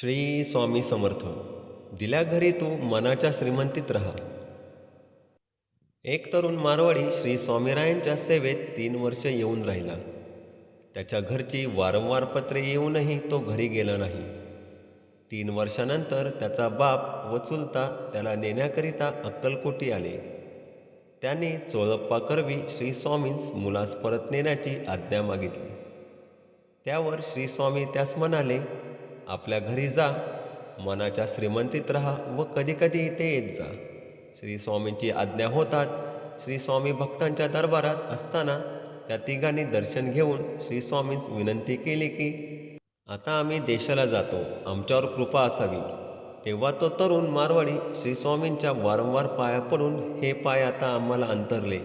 श्री स्वामी समर्थ दिल्या घरी तू मनाच्या श्रीमंतीत राहा. एक तरुण मारवाडी श्री स्वामीरायांच्या सेवेत तीन वर्ष येऊन राहिला. त्याच्या घरची वारंवार पत्रे येऊनही तो घरी गेला नाही. तीन वर्षानंतर त्याचा बाप व चुलता त्याला नेण्याकरिता अक्कलकोटी आले. त्याने चोळप्पा करवी श्री स्वामींस मुलास परत नेण्याची आज्ञा मागितली. त्यावर श्री स्वामी त्यास म्हणाले आपल्या घरी जा मनाच्या श्रीमंतीत राहा व कधीकधी इथे येत जा. श्री स्वामींची आज्ञा होताच श्री स्वामी भक्तांच्या दरबारात असताना त्या तिघांनी दर्शन घेऊन श्री स्वामींस विनंती केली की आता आम्ही देशाला जातो आमच्यावर कृपा असावी. तेव्हा तो तरुण मारवाडी श्री स्वामींच्या वारंवार पाया पडून हे पाय आता आम्हाला अंतरले.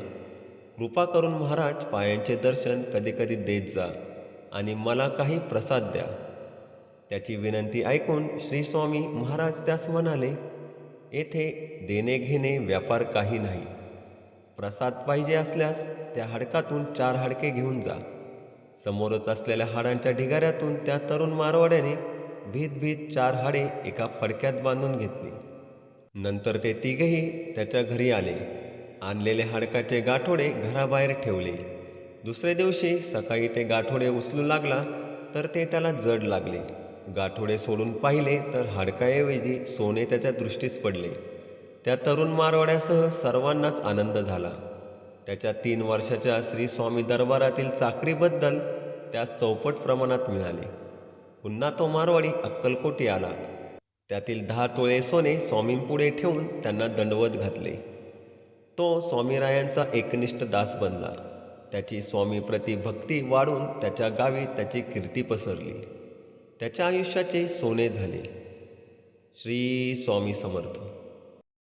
कृपा करून महाराज पायांचे दर्शन कधीकधी देत जा आणि मला काही प्रसाद द्या. त्याची विनंती ऐकून श्री स्वामी महाराज त्यास म्हणाले येथे देणे घेणे व्यापार काही नाही. प्रसाद पाहिजे असल्यास त्या हाडकातून चार हाडके घेऊन जा. समोरच असलेल्या हाडांच्या ढिगाऱ्यातून त्या तरुण मारवाड्याने भीत भीत चार हाडे एका फडक्यात बांधून घेतली. नंतर ते तिघेही त्याच्या घरी आले. आणलेले हाडकाचे गाठोडे घराबाहेर ठेवले. दुसऱ्या दिवशी सकाळी ते गाठोडे उचलू लागला तर ते त्याला जड लागले. गाठोडे सोडून पाहिले तर हाडकाऐवजी सोने त्याच्या दृष्टीस पडले. त्या तरुण मारवाड्यासह सर्वांनाच आनंद झाला. त्याच्या तीन वर्षाच्या श्री स्वामी दरबारातील चाकरीबद्दल त्यास चौपट प्रमाणात मिळाले. पुन्हा तो मारवाडी अक्कलकोटी आला. त्यातील दहा तोळे सोने स्वामींपुढे ठेवून त्यांना दंडवत घातले. तो स्वामीरायांचा एकनिष्ठ दास बनला. त्याची स्वामीप्रती भक्ती वाढून त्याच्या गावी त्याची कीर्ती पसरली. त्याच्या आयुष्याचे सोने झाले. श्री स्वामी समर्थ.